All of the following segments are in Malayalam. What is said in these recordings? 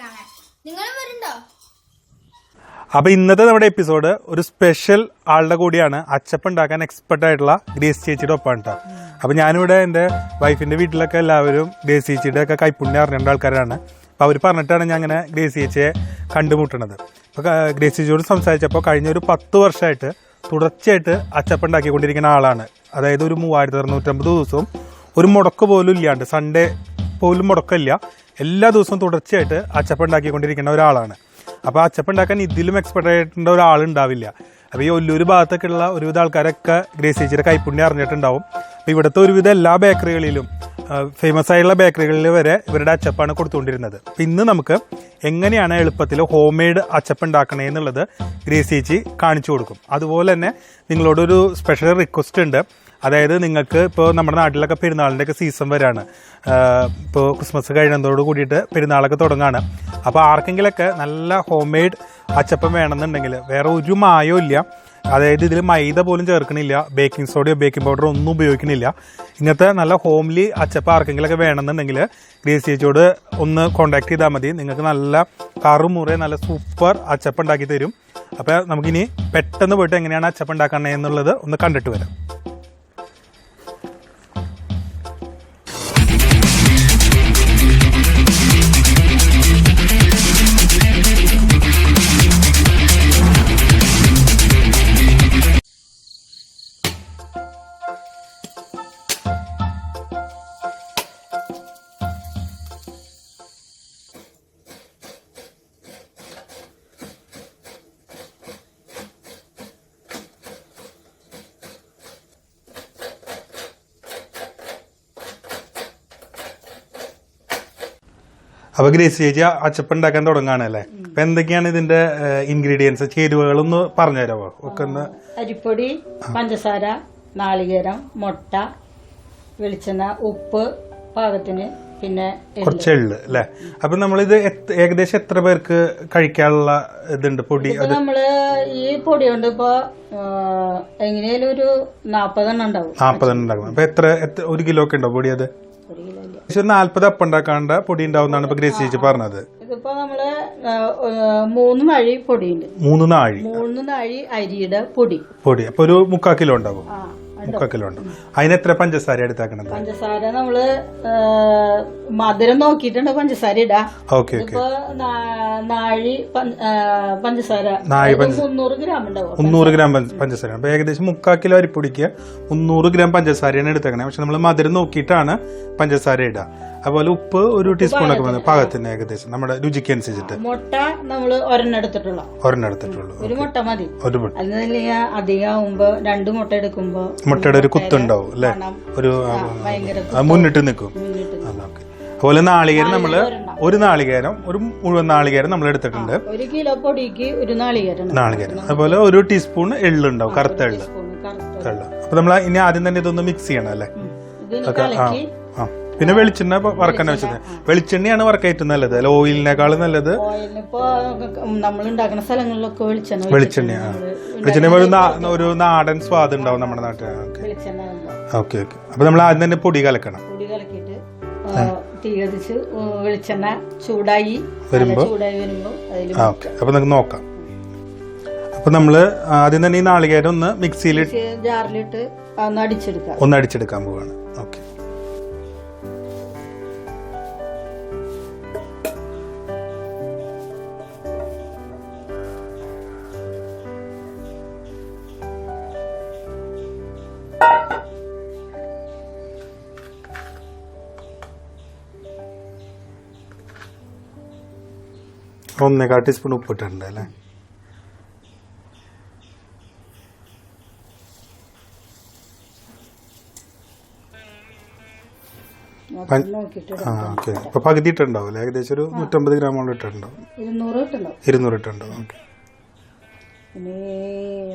കാണാൻ. നിങ്ങളും വരുന്നുണ്ടോ? അപ്പൊ ഇന്നത്തെ നമ്മുടെ എപ്പിസോഡ് ഒരു സ്പെഷ്യൽ ആളുടെ കൂടിയാണ് അച്ചപ്പം ഉണ്ടാക്കാൻ എക്സ്പെർട്ട് ആയിട്ടുള്ള ഗ്രേസ് ചേച്ചിയുടെ ഒപ്പാണ് കേട്ടോ അപ്പൊ ഞാനിവിടെ എന്റെ വൈഫിന്റെ വീട്ടിലൊക്കെ എല്ലാവരും ഗ്രേസ് ചേച്ചിയുടെ ഒക്കെ കൈപ്പുണ്യം അറിഞ്ഞ ആൾക്കാരാണ്. അപ്പൊ അവർ പറഞ്ഞിട്ടാണ് ഞാൻ അങ്ങനെ ഗ്രേസ് ചേച്ചിയെ കണ്ടുമുട്ടണത്. അപ്പൊ ക- ഗ്രേസ് ചേച്ചിയോട് സംസാരിച്ചപ്പോൾ കഴിഞ്ഞ ഒരു പത്ത് വർഷമായിട്ട് തുടർച്ചയായിട്ട് അച്ചപ്പം ഉണ്ടാക്കിക്കൊണ്ടിരിക്കുന്ന ആളാണ്. അതായത് ഒരു മൂവായിരത്തി അറുന്നൂറ്റമ്പത് ദിവസവും ഒരു മുടക്ക് പോലും ഇല്ലാണ്ട് സൺഡേ പോലും മുടക്കമില്ല. എല്ലാ ദിവസവും തുടർച്ചയായിട്ട് അച്ചപ്പം ഉണ്ടാക്കിക്കൊണ്ടിരിക്കുന്ന ഒരാളാണ്. അപ്പോൾ അച്ചപ്പം ഉണ്ടാക്കാൻ ഇതിലും എക്സ്പെർട്ട് ആയിട്ടുള്ള ഒരാളുണ്ടാവില്ല. അപ്പോൾ ഈ ഒല്ലൂർ ഭാഗത്തൊക്കെ ഉള്ള ഒരുവിധ ആൾക്കാരൊക്കെ ഗ്രേസ് ചേച്ചിയുടെ കൈപ്പുണ്യം അറിഞ്ഞിട്ടുണ്ടാവും. അപ്പോൾ ഇവിടുത്തെ ഒരുവിധ എല്ലാ ബേക്കറികളിലും ഫേമസ് ആയിട്ടുള്ള ബേക്കറികളിൽ വരെ ഇവരുടെ അച്ചപ്പാണ് കൊടുത്തുകൊണ്ടിരുന്നത്. അപ്പം ഇന്ന് നമുക്ക് എങ്ങനെയാണ് എളുപ്പത്തിൽ ഹോം മെയ്ഡ് അച്ചപ്പം ഉണ്ടാക്കണേ എന്നുള്ളത് ഗ്രേസ് ചേച്ചി കാണിച്ചു കൊടുക്കും. അതുപോലെ തന്നെ നിങ്ങളോടൊരു സ്പെഷ്യൽ റിക്വസ്റ്റ് ഉണ്ട്. അതായത് നിങ്ങൾക്ക് ഇപ്പോൾ നമ്മുടെ നാട്ടിലൊക്കെ പെരുന്നാളിന്റെ ഒക്കെ സീസൺ വരാണ് ഇപ്പോൾ ക്രിസ്മസ് കഴിയുന്നതോട് കൂടിയിട്ട് പെരുന്നാളൊക്കെ തുടങ്ങാണ്. അപ്പോൾ ആർക്കെങ്കിലൊക്കെ നല്ല ഹോം മെയ്ഡ് അച്ചപ്പം വേണമെന്നുണ്ടെങ്കിൽ വേറെ ഒരു മായവും ഇല്ല. അതായത് ഇതിൽ മൈദ പോലും ചേർക്കണില്ല. ബേക്കിംഗ് സോഡയോ ബേക്കിംഗ് പൗഡറോ ഒന്നും ഉപയോഗിക്കണില്ല. ഇങ്ങനത്തെ നല്ല ഹോംലി അച്ചപ്പം ആർക്കെങ്കിലൊക്കെ വേണമെന്നുണ്ടെങ്കിൽ ഗ്രേസ് ചേച്ചിയോട് ഒന്ന് കോൺടാക്ട് ചെയ്താൽ മതി. നിങ്ങൾക്ക് നല്ല കറുമുറ നല്ല സൂപ്പർ അച്ചപ്പം ഉണ്ടാക്കി തരും. അപ്പോൾ നമുക്കിനി പെട്ടെന്ന് പോയിട്ട് എങ്ങനെയാണ് അച്ചപ്പം ഉണ്ടാക്കണേ എന്നുള്ളത് ഒന്ന് കണ്ടിട്ട് വരാം. അപ്പൊ ഗ്രേസ് ചേച്ചി അച്ചപ്പം ഉണ്ടാക്കാൻ തുടങ്ങാണല്ലേ അപ്പൊ എന്തൊക്കെയാണ് ഇതിന്റെ ഇൻഗ്രീഡിയൻസ് ചേരുവകളൊന്ന് പറഞ്ഞുതരാമോ ഒക്കെ ഒന്ന്. അരിപ്പൊടി പഞ്ചസാര നാളികേരം മുട്ട വെളിച്ചെണ്ണ ഉപ്പ് പാകത്തിന് പിന്നെ. കുറച്ച് എള്ള് അല്ലേ? അപ്പൊ നമ്മളിത് ഏകദേശം എത്ര പേർക്ക് കഴിക്കാനുള്ള ഇതുണ്ട് പൊടി? നമ്മൾ ഈ പൊടി കൊണ്ട് ഇപ്പൊ എങ്ങനെയാലും ഒരു നാപ്പതെണ്ണം ഉണ്ടാവും. നാപ്പതെണ്ണം ഉണ്ടാകും അപ്പൊ എത്ര എത്ര ഒരു കിലോ ഒക്കെ ഉണ്ടോ പൊടി അത്? പക്ഷെ നാല്പത് അപ്പം ഉണ്ടാക്കാണ്ട പൊടി ഉണ്ടാവുന്നതാണ് ഇപ്പൊ ഗ്രേസ് ചേച്ചി പറഞ്ഞത്. ഇതിപ്പോ നമ്മൾ മൂന്ന് നാഴി പൊടിയുണ്ട്. മൂന്ന് നാഴി. മൂന്ന് നാഴി അരിയുടെ പൊടി. പൊടി. അപ്പൊ ഒരു മുക്കാൽ കിലോ ഉണ്ടാവും. ആ. മുക്കാൽ കിലോ ഉണ്ടാവും അതിന് പഞ്ചസാര എടുത്താക്കണം? പഞ്ചസാര നമ്മൾ മധുരം നോക്കിയിട്ടുണ്ട് പഞ്ചസാര ഇടാ. Okay okay. ഇപ്പൊ നാഴി പഞ്ചസാര. നാഴി മുന്നൂറ് ഗ്രാം ഉണ്ടാവും. മുന്നൂറ് ഗ്രാം പഞ്ചസാര. അപ്പൊ ഏകദേശം മുക്കാൽ കിലോ അരിപ്പൊടിക്ക് മുന്നൂറ് ഗ്രാം പഞ്ചസാരയാണ് എടുത്തേക്കണേ. പക്ഷെ നമ്മൾ മധുരം നോക്കിയിട്ടാണ് പഞ്ചസാര ഇടുക. അതുപോലെ ഉപ്പ് ഒരു ടീസ്പൂൺ ഒക്കെ മതി പാകത്തിന് ഏകദേശം. നമ്മുടെ രുചിക്ക് അനുസരിച്ചിട്ട്. മുട്ട നമ്മൾ ഒരെണ്ണം ഒരെണ്ണെടുത്തിട്ടുള്ളൂ ഒരെണ്ണം എടുത്തിട്ടുള്ളൂ. ഒരു മുട്ട മതി. ഒരു മുട്ട. അധികമാകുമ്പോ രണ്ട് മുട്ട എടുക്കുമ്പോ മുട്ടയുടെ ഒരു കുത്തുണ്ടാവും അല്ലെ? ഒരു മുന്നിട്ട് നിൽക്കും. അതുപോലെ നാളികേരം നമ്മൾ ഒരു നാളികേരം ഒരു മുഴുവൻ നാളികേരം നമ്മൾ എടുത്തിട്ടുണ്ട്. ഒരു കിലോ പൊടിക്ക് ഒരു നാളികേരം നാളികേരം. അതുപോലെ ഒരു ടീസ്പൂൺ എള്ളുണ്ടാവും കറുത്ത എള്ള്. അപ്പൊ നമ്മൾ ഇനി ആദ്യം തന്നെ ഇതൊന്ന് മിക്സ് ചെയ്യണം അല്ലേ? ആ. പിന്നെ വെളിച്ചെണ്ണ വറക്കാൻ വെച്ചത്. വെളിച്ചെണ്ണയാണ് വറക്കായിട്ട് നല്ലത്. അല്ല ഓയിലിനേക്കാളും നല്ലത്. നമ്മൾ ഉണ്ടാക്കുന്ന സ്ഥലങ്ങളിലൊക്കെ വെളിച്ചെണ്ണ വെളിച്ചെണ്ണയാണ്. വെളിച്ചെണ്ണ ഒരു നാടൻ സ്വാദ് ഉണ്ടാവും നമ്മുടെ നാട്ടിൽ ഓക്കെ. ഓക്കെ അപ്പൊ നമ്മൾ ആദ്യം തന്നെ പൊടി കലക്കണം. പൊടി കലക്കിയിട്ട് തീ കത്തിച്ച് വെളിച്ചെണ്ണ ചൂടായി വരുമ്പോൾ ചൂടായി വരുമ്പോ അതിൽ ആ ഓക്കെ. അപ്പൊ നമുക്ക് നോക്കാം. അപ്പൊ നമ്മൾ ആദ്യം തന്നെ ഈ നാളികേരം ഒന്ന് മിക്സിയിൽ ജാറിലിട്ട് ഒന്ന് അടിച്ചെടുക്കാം. ഒന്ന് അടിച്ചെടുക്കാൻ പോവാണ്. ഓക്കെ. ഒന്നേകാൽ ടീസ്പൂൺ ഉപ്പിട്ടുണ്ട് അല്ലേ? ആ ഓക്കെ. പകുതി ഇട്ടുണ്ടാവും അല്ലേ? ഏകദേശം ഒരു നൂറ്റമ്പത് ഗ്രാമോളം ഇട്ടുണ്ടാവും ഇരുന്നൂറ് ഇട്ടുണ്ടാവും ഓക്കെ.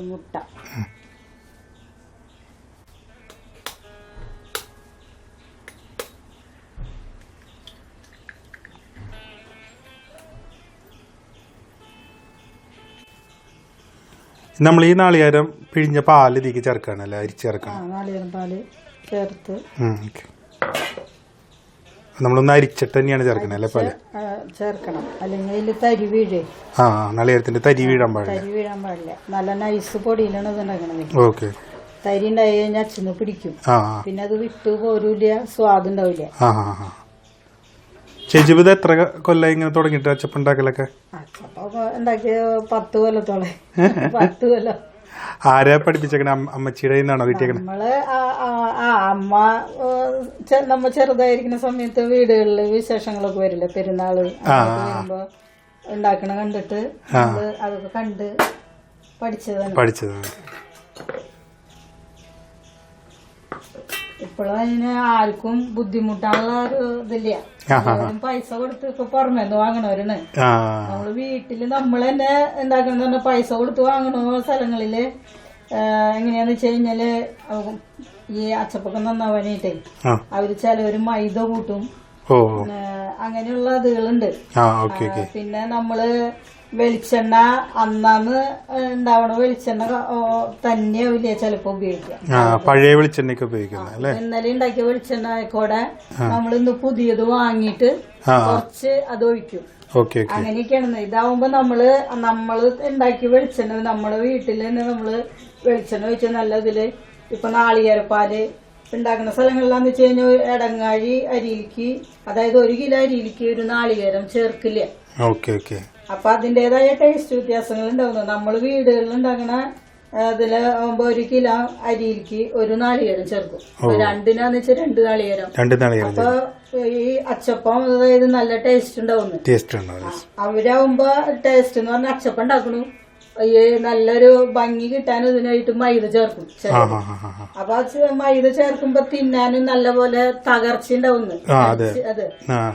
മുട്ട. നമ്മൾ ഈ നാളികേരം പിഴിഞ്ഞ പാൽ ഇതിക്ക് ചേർക്കുകയാണ് അല്ലെ? അരിച്ച് ചേർക്കണം. ആ നാളികേരം പാൽ ചേർത്ത് നമ്മളൊന്ന് അരിച്ചിട്ട് തന്നെയാണ് ചേർക്കണേ അല്ലെ പാൽ? ആ, ചേർക്കണം. അല്ലെങ്കിൽ തരി വീഴേ. ആ നാളികേരത്തിന്റെ തരി വീഴാൻ പാടില്ല. തരി വീഴാൻ പാടില്ല. നല്ല നൈസ് പൊടിയിലാണ് ഇത് ഉണ്ടാക്കണത്. ഓക്കെ. തരി ഉണ്ടായി കഴിഞ്ഞാൽ അച്ഛന് പിടിക്കും. പിന്നെ അത് വിട്ടു പോരൂല സ്വാദ് ഉണ്ടാവില്ല. ആ ആ ആ. ചേച്ചി ഇത് എത്ര കൊല്ലം ഇങ്ങനെ തുടങ്ങിയിട്ട് അച്ചപ്പം ഉണ്ടാക്കലൊക്കെ പത്ത് കൊല്ലത്തോളം. പത്ത് കൊല്ലം. ആരാ പഠിപ്പിച്ചേക്കണ? അമ്മ- അമ്മച്ചിയുടെ നിന്നാണോ കിട്ടിയേക്കണ? നമ്മൾ അമ്മ നമ്മ ചെറുതായിരിക്കുന്ന സമയത്ത് വീടുകളിൽ വിശേഷങ്ങളൊക്കെ വരില്ലേ? പെരുന്നാൾ വരുമ്പോ ഉണ്ടാക്കണ കണ്ടിട്ട് അതൊക്കെ കണ്ട് പഠിച്ചതാണ്. പഠിച്ചത് ഇപ്പോഴും അതിന് ആർക്കും ബുദ്ധിമുട്ടുള്ള ഒരു ഇതില്ല. പൈസ കൊടുത്ത് ഇപ്പൊ പുറമേന്ന് വാങ്ങണവരാണ്. നമ്മൾ വീട്ടിൽ നമ്മൾ തന്നെ എന്താക്കണെന്ന് പറഞ്ഞാൽ പൈസ കൊടുത്ത് വാങ്ങണ സ്ഥലങ്ങളിൽ എങ്ങനെയാന്ന് വെച്ച് കഴിഞ്ഞാൽ ഈ അച്ചപ്പൊക്കെ നന്നാവാനായിട്ടേ അവർ ചിലവര് മൈദ കൂട്ടും. അങ്ങനെയുള്ള ഇതുകളുണ്ട്. പിന്നെ നമ്മൾ വെളിച്ചെണ്ണ അന്നാന്ന് ഉണ്ടാവണ വെളിച്ചെണ്ണ തന്നെയാവില്ല ചിലപ്പോ ഉപയോഗിക്കുക ആ പഴയ വെളിച്ചെണ്ണയ്ക്ക് ഉപയോഗിക്കുന്നത് അല്ലേ? ഇന്നലെ ഉണ്ടാക്കിയ വെളിച്ചെണ്ണ ആയിക്കോടെ നമ്മൾ ഇന്ന് പുതിയത് വാങ്ങിയിട്ട് കുറച്ച് അത് ഒഴിക്കും. അങ്ങനെയൊക്കെയാണ് ഇതാവുമ്പോ നമ്മൾ നമ്മൾ ഉണ്ടാക്കിയ വെളിച്ചെണ്ണ നമ്മുടെ വീട്ടിൽ തന്നെ നമ്മൾ വെളിച്ചെണ്ണ വെച്ച് നല്ല ഇതിൽ ഇപ്പൊ നാളികേരപ്പാൽ ഉണ്ടാക്കുന്ന സ്ഥലങ്ങളിലാന്ന് വെച്ച് കഴിഞ്ഞാൽ എടങ്ങാഴി അരിയിലേക്ക് അതായത് ഒരു കിലോ അരിയിലേക്ക് ഒരു നാളികേരം ചേർക്കില്ല. Okay okay. അപ്പൊ അതിന്റെതായ ടേസ്റ്റ് വ്യത്യാസങ്ങൾ ഉണ്ടാകുന്നു നമ്മൾ വീടുകളിൽ ഉണ്ടാകുന്ന അതിൽ ആവുമ്പോ ഒരു കിലോ അരിയിലേക്ക് ഒരു നാളികേരം ചേർക്കും. രണ്ടിനാന്ന് വെച്ചാൽ രണ്ട് നാളികേരം. രണ്ട് നാളികേരം അപ്പൊ ഈ അച്ചപ്പം അതായത് നല്ല ടേസ്റ്റ് ഉണ്ടാവുന്നു. ടേസ്റ്റ് അവരാകുമ്പോ ടേസ്റ്റ് എന്ന് പറഞ്ഞാൽ അച്ചപ്പം ഉണ്ടാക്കണു. ഈ നല്ലൊരു ഭംഗി കിട്ടാൻ ഇതിനായിട്ട് മൈദ ചേർക്കും. അപ്പൊ മൈദ ചേർക്കുമ്പോ തിന്നാനും നല്ലപോലെ തകർച്ച ഉണ്ടാവുന്നു. അതെ.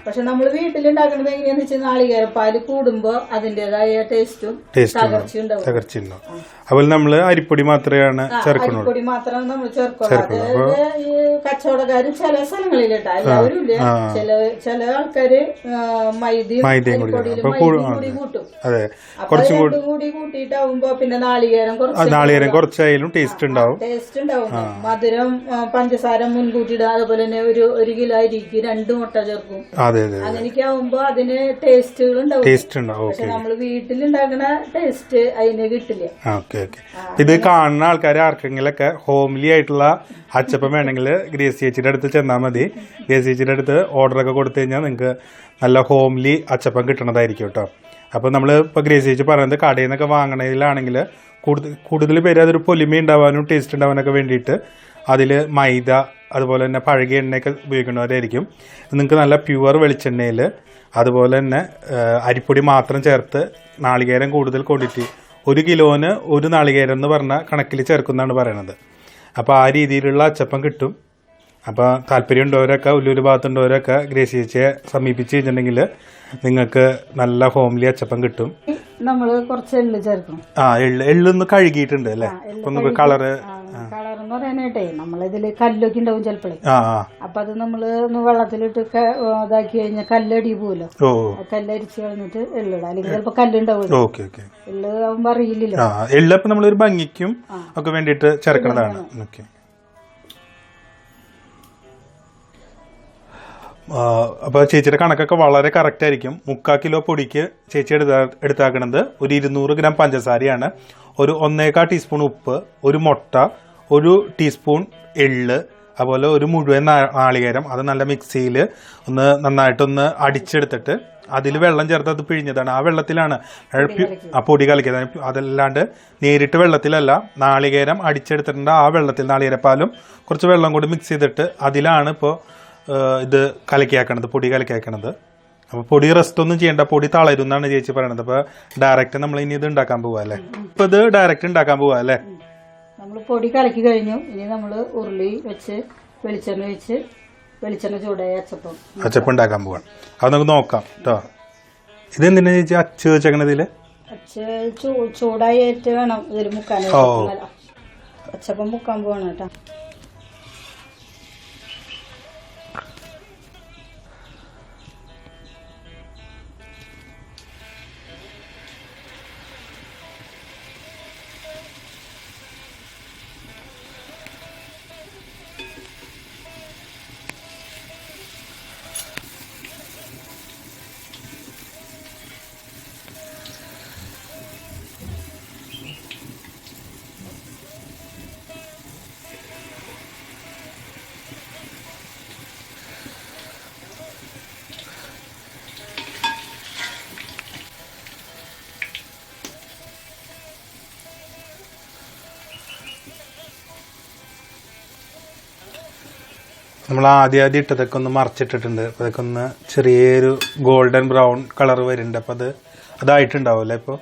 പക്ഷെ നമ്മൾ വീട്ടിലുണ്ടാക്കുന്നത് എങ്ങനെയാന്ന് വെച്ചാൽ നാളികേരപ്പാൽ കൂടുമ്പോ അതിന്റേതായ ടേസ്റ്റും തകർച്ച ഉണ്ടാവും. നമ്മൾ അതുപോലെ നമ്മൾ അരിപ്പൊടി മാത്രമാണ് ചേർക്കുന്നത് അരിപ്പൊടി മാത്രം നമ്മൾ ചേർക്കുള്ളൂ അത് ഈ കച്ചവടക്കാര് ചില എല്ലാവരും ഇല്ല ചില ചില ആൾക്കാര് മൈദ മൈദയും കൂടി കൂട്ടും. അതെ. കുറച്ചും കൂടി രണ്ടും കൂട്ടിയിട്ടാവുമ്പോ പിന്നെ നാളികേരം കുറച്ച് നാളികേരം കുറച്ചായാലും ടേസ്റ്റ് ഉണ്ടാവും. ടേസ്റ്റ് ഉണ്ടാവും. മധുരം പഞ്ചസാര പഞ്ചസാര മുൻകൂട്ടിയിടുക അതുപോലെ തന്നെ ഒരു ഒരു കിലോ അരിക്ക് രണ്ട് മുട്ട ചേർക്കും. അതെ അതെ അങ്ങനെയൊക്കെ ആവുമ്പോ അതിന് ടേസ്റ്റുകൾ ഉണ്ടാവും. ടേസ്റ്റ് ഉണ്ടാവും. പക്ഷെ നമ്മൾ വീട്ടിലുണ്ടാക്കണ ടേസ്റ്റ് അതിന് കിട്ടില്ല. ഓക്കെ ഓക്കെ ഇത് കാണുന്ന ആൾക്കാർ ആർക്കെങ്കിലൊക്കെ ഹോംലി ആയിട്ടുള്ള അച്ചപ്പം വേണമെങ്കിൽ ഗ്രേസ് ചേച്ചിയുടെ അടുത്ത് ചെന്നാൽ മതി. ഗ്രേസ് ചേച്ചിയുടെ അടുത്ത് ഓർഡറൊക്കെ കൊടുത്തു കഴിഞ്ഞാൽ നിങ്ങൾക്ക് നല്ല ഹോംലി അച്ചപ്പം കിട്ടണതായിരിക്കും കേട്ടോ. അപ്പോൾ നമ്മൾ ഇപ്പോൾ ഗ്രേസ് ചേച്ചി പറയുന്നത് കടയിൽ നിന്നൊക്കെ വാങ്ങണതിലാണെങ്കിൽ കൂടുതൽ കൂടുതൽ പേര് അതൊരു പൊലിമ ഉണ്ടാവാനും ടേസ്റ്റ് ഉണ്ടാവാനൊക്കെ വേണ്ടിയിട്ട് അതിൽ മൈദ അതുപോലെ തന്നെ പഴകിയ എണ്ണയൊക്കെ ഉപയോഗിക്കുന്നവരായിരിക്കും. നിങ്ങൾക്ക് നല്ല പ്യുവർ വെളിച്ചെണ്ണയിൽ അതുപോലെ തന്നെ അരിപ്പൊടി മാത്രം ചേർത്ത് നാളികേരം കൂടുതൽ ക്വാണ്ടിറ്റി ഒരു കിലോന് ഒരു നാളികേരം എന്ന് പറഞ്ഞ കണക്കിൽ ചേർക്കുന്നതാണ് പറയണത്. അപ്പോൾ ആ രീതിയിലുള്ള അച്ചപ്പം കിട്ടും. അപ്പോൾ താല്പര്യമുള്ളവരൊക്കെ ഉള്ളൊരു ഭാഗത്തുള്ളവരൊക്കെ ഗ്രേസി ചേച്ചിയെ സമീപിച്ച് കഴിഞ്ഞിട്ടുണ്ടെങ്കിൽ നിങ്ങൾക്ക് നല്ല ഹോംലി അച്ചപ്പം കിട്ടും. നമ്മൾ കുറച്ച് എള്ള് ചേർക്കണം. ആ എള്ള് എള്ളൊന്ന് കഴുകിയിട്ടുണ്ട് അല്ലേ? ഒന്ന് കളറ് കളർ എന്ന് പറയാനായിട്ടേ നമ്മളിതിൽ കല്ലൊക്കെ ഉണ്ടാവും ചിലപ്പോഴേ അപ്പൊ അത് നമ്മൾ ഒന്ന് വെള്ളത്തിലിട്ട് ഇതാക്കി കഴിഞ്ഞാൽ കല്ലടി പോവല്ലോ കല്ലരിച്ച് കളഞ്ഞിട്ട് എള്ളിടാം അല്ലെങ്കിൽ ചിലപ്പോ കല്ലുണ്ടാവുമല്ലോ എള്ള് ആവുമ്പോ അറിയില്ലല്ലോ. ആ എള്ളപ്പം നമ്മളൊരു ഭംഗിക്കും ഒക്കെ വേണ്ടിയിട്ട് ചേർക്കണതാണ്. ഓക്കെ. അപ്പോൾ ചേച്ചിയുടെ കണക്കൊക്കെ വളരെ കറക്റ്റ് ആയിരിക്കും. മുക്കാൽ കിലോ പൊടിക്ക് ചേച്ചി എടുത്താ എടുത്താക്കണത് ഒരു ഇരുന്നൂറ് ഗ്രാം പഞ്ചസാരയാണ്. ഒരു ഒന്നേക്കാൾ ടീസ്പൂൺ ഉപ്പ് ഒരു മുട്ട ഒരു ടീസ്പൂൺ എള്ള് അതുപോലെ ഒരു മുഴുവൻ നാളികേരം. അത് നല്ല മിക്സിയിൽ ഒന്ന് നന്നായിട്ടൊന്ന് അടിച്ചെടുത്തിട്ട് അതിൽ വെള്ളം ചേർത്ത് അത് പിഴിഞ്ഞതാണ്. ആ വെള്ളത്തിലാണ് ആ പൊടി കലക്കിയത്. അതല്ലാണ്ട് നേരിട്ട് വെള്ളത്തിലല്ല നാളികേരം അടിച്ചെടുത്തിട്ടുണ്ട് ആ വെള്ളത്തിൽ നാളികേരപ്പാലും കുറച്ച് വെള്ളം കൂടി മിക്സ് ചെയ്തിട്ട് അതിലാണ് ഇപ്പോൾ ഇത് കലക്കിയാക്കണത് പൊടി കലക്കിയാക്കണത്. അപ്പോൾ പൊടി റെസ്റ്റ് ഒന്നും ചെയ്യേണ്ട പൊടി തളരും എന്നാണ് ചേച്ചി പറയണത്. അപ്പോൾ ഡയറക്റ്റ് നമ്മൾ ഇനി ഇത് ഉണ്ടാക്കാൻ പോവാ അല്ലേ? ഇപ്പൊ ഇത് ഡയറക്റ്റ് ഉണ്ടാക്കാൻ പോവാ അല്ലേ? നമ്മൾ പൊടി കലക്കി കഴിഞ്ഞു. ഇനി നമ്മൾ ഉരുളി വെച്ച് വെളിച്ചെണ്ണ വെച്ച് വെളിച്ചെണ്ണ ചൂടായി അച്ചപ്പം. അച്ചപ്പം ഉണ്ടാക്കാൻ പോവാണ് അത് നമുക്ക് നോക്കാം കേട്ടോ ഇതെന്തിനാ ചേച്ചി അച്ച് വെച്ചേക്കണതിൽ അച്ച ചൂ- ചൂടായി ഏറ്റ് വേണം ഇതിൽ മുക്കാൻ. അച്ചപ്പം മുക്കാൻ പോവാണ് കേട്ടോ. നമ്മൾ ആദ്യം ആദ്യം ഇട്ടതൊക്കെ ഒന്ന് മറച്ചിട്ടിട്ടുണ്ട്. അപ്പോൾ അതൊക്കെ ഒന്ന് ചെറിയൊരു ഗോൾഡൻ ബ്രൗൺ കളർ വരുന്നുണ്ട്. അപ്പോൾ അത് അതായിട്ടുണ്ടാവും അല്ലേ ഇപ്പോൾ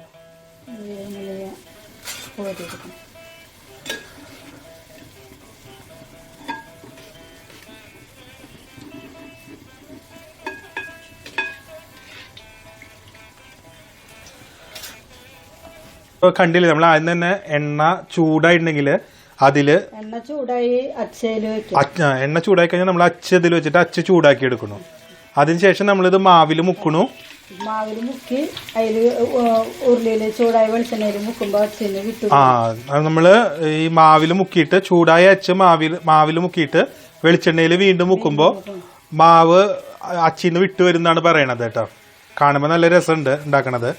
ഇപ്പോൾ കണ്ടില്ലേ നമ്മൾ ആദ്യം തന്നെ എണ്ണ ചൂടായിട്ടുണ്ടെങ്കിൽ അതിൽ എണ്ണ ചൂടായി അച്ചയിൽ എണ്ണ ചൂടായി കഴിഞ്ഞാൽ നമ്മൾ അച്ച ഇതിൽ വെച്ചിട്ട് അച്ച ചൂടാക്കി എടുക്കണം അതിനുശേഷം നമ്മളിത് മാവിൽ മുക്കണു. മാവിൽ മുക്കി അതിൽ ഉരുളിയിൽ ചൂടായ വെളിച്ചെണ്ണയിൽ മുക്കുമ്പോൾ അച്ഛന് ആ നമ്മൾ നമ്മൾ ഈ മാവിൽ മുക്കിയിട്ട് ചൂടായ അച്ച മാവിൽ മാവിൽ മുക്കിയിട്ട് വെളിച്ചെണ്ണയിൽ വീണ്ടും മുക്കുമ്പോൾ മാവ് അച്ചിന്ന് വിട്ടു വരുന്നാണ് പറയണത് കേട്ടോ. കാണുമ്പോൾ നല്ല രസമുണ്ട് ഉണ്ടാക്കണത്.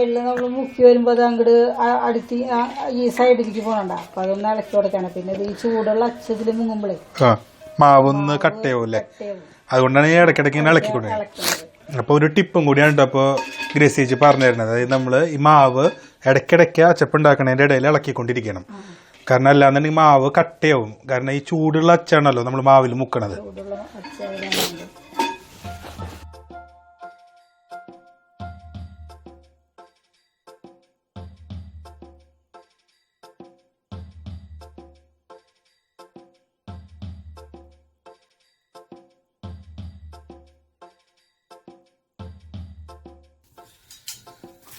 എള്ള് നമ്മൾ മുക്കി വരുമ്പോൾ അത് അങ്ങോട്ട് അടുത്ത് ഈ സൈഡിലേക്ക് പോകണ്ട അപ്പൊ അതൊന്ന് ഇളക്കി കൊടുക്കണം. പിന്നെ ഇത് ഈ ചൂടുള്ള അച്ചതിൽ മുങ്ങുമ്പോഴേ ആ മാവൊന്ന് കട്ടയാവും അതുകൊണ്ടാണ് ഈ ഇടയ്ക്കിടയ്ക്ക് ഇങ്ങനെ ഇളക്കി കൊടുക്കുന്നത് അപ്പോൾ ഒരു ടിപ്പും കൂടിയാണ് കേട്ടോ അപ്പോൾ ഗ്രസേജ് പറഞ്ഞു തരുന്നത്. അതായത് നമ്മൾ ഈ മാവ് ഇടയ്ക്കിടയ്ക്ക് അച്ചപ്പ് ഉണ്ടാക്കണതിന്റെ ഇടയിൽ ഇളക്കിക്കൊണ്ടിരിക്കണം. കാരണം അല്ലാന്നുണ്ടെങ്കിൽ മാവ് കട്ടയാവും കാരണം ഈ ചൂടുള്ള അച്ചാണല്ലോ നമ്മൾ മാവിൽ മുക്കണത്.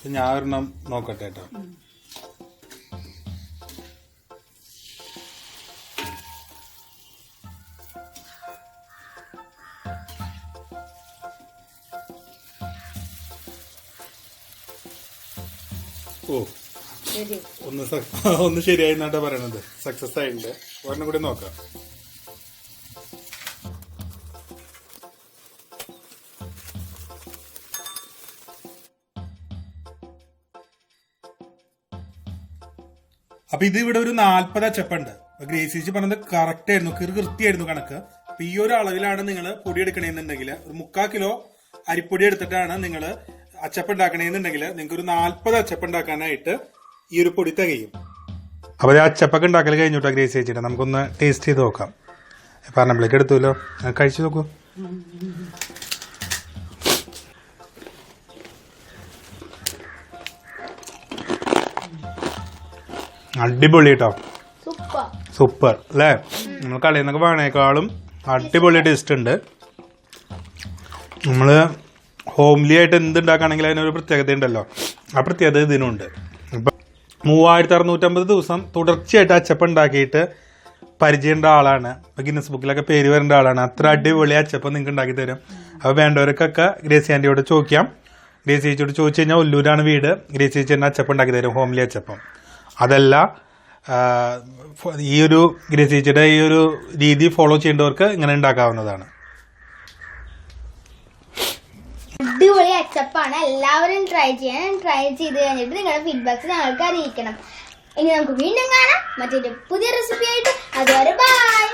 ഞാൻ ഒരെണ്ണം നോക്കട്ടെ കേട്ടോ. ഓ ഒന്ന് ഒന്ന് ശരിയായി എന്നാട്ടാ പറയണത്. സക്സസ് ആയിട്ടുണ്ട്. ഒരെണ്ണം കൂടി നോക്കാം. അപ്പൊ ഇത് ഇവിടെ ഒരു നാല്പത് അച്ചപ്പുണ്ട്. ഗ്രേസിച്ച് പറഞ്ഞത് കറക്റ്റ് ആയിരുന്നു. കൃത്യമായിരുന്നു കണക്ക്. അപ്പൊ ഈ ഒരു അളവിലാണ് നിങ്ങൾ പൊടി എടുക്കണമെന്നുണ്ടെങ്കിൽ ഒരു മുക്കാൽ കിലോ അരിപ്പൊടി എടുത്തിട്ടാണ് നിങ്ങൾ അച്ചപ്പ് ഉണ്ടാക്കണമെന്നുണ്ടെങ്കിൽ നിങ്ങൾക്ക് ഒരു നാല്പത് അച്ചപ്പ് ഉണ്ടാക്കാനായിട്ട് ഈ ഒരു പൊടി തികയും. അപ്പൊ ഒരു അച്ചപ്പൊക്കെ ഉണ്ടാക്കൽ കഴിഞ്ഞോട്ടെ ഗ്രേസ് ചേച്ചിട്ട് നമുക്കൊന്ന് ടേസ്റ്റ് ചെയ്ത് നോക്കാം. പറഞ്ഞപ്പോഴേക്ക് എടുത്തുല്ലോ. കഴിച്ചു നോക്കൂ. അടിപൊളി കേട്ടോ സൂപ്പർ. അല്ലേ? നമ്മൾ കടയിൽ നിന്നൊക്കെ വേണേക്കാളും അടിപൊളി ടേസ്റ്റ് ഉണ്ട്. നമ്മൾ ഹോംലി ആയിട്ട് എന്ത് ഉണ്ടാക്കുകയാണെങ്കിൽ അതിനൊരു പ്രത്യേകത ഉണ്ടല്ലോ. ആ പ്രത്യേകത ഇതിനുണ്ട്. അപ്പം മൂവായിരത്തി അറുന്നൂറ്റമ്പത് ദിവസം തുടർച്ചയായിട്ട് അച്ചപ്പം ഉണ്ടാക്കിയിട്ട് പരിചയമുള്ള ആളാണ്. ഗിന്നസ് ബുക്കിലൊക്കെ പേര് വരേണ്ട ആളാണ്. അത്ര അടിപൊളി അച്ചപ്പം നിങ്ങൾക്ക് ഉണ്ടാക്കി തരും. അപ്പോൾ വേണ്ടവർക്കൊക്കെ ഗ്രേസി ആന്റിയോട് ചോദിക്കാം. ഗ്രേസി ചേച്ചിയോട് ചോദിച്ചു കഴിഞ്ഞാൽ ഒല്ലൂരാണ് വീട്. ഗ്രേസി ചേച്ചി തന്നെ അച്ചപ്പം ഉണ്ടാക്കി തരും ഹോംലി അച്ചപ്പം. അതല്ല ഈ ഒരു ഗ്രേസി ഈ ഒരു രീതി ഫോളോ ചെയ്യേണ്ടവർക്ക് ഇങ്ങനെ ഉണ്ടാക്കാവുന്നതാണ്. അടിപൊളി അച്ചപ്പാണ്. എല്ലാവരും ട്രൈ ചെയ്യാൻ ട്രൈ ചെയ്ത് കഴിഞ്ഞിട്ട് നിങ്ങളുടെ ഫീഡ്ബാക്ക്സ് ഞങ്ങൾക്ക് അറിയിക്കണം. ഇനി നമുക്ക് വീണ്ടും കാണാം. മറ്റൊരു പുതിയ റെസിപ്പി ആയിട്ട്. അതുവരെ ബൈ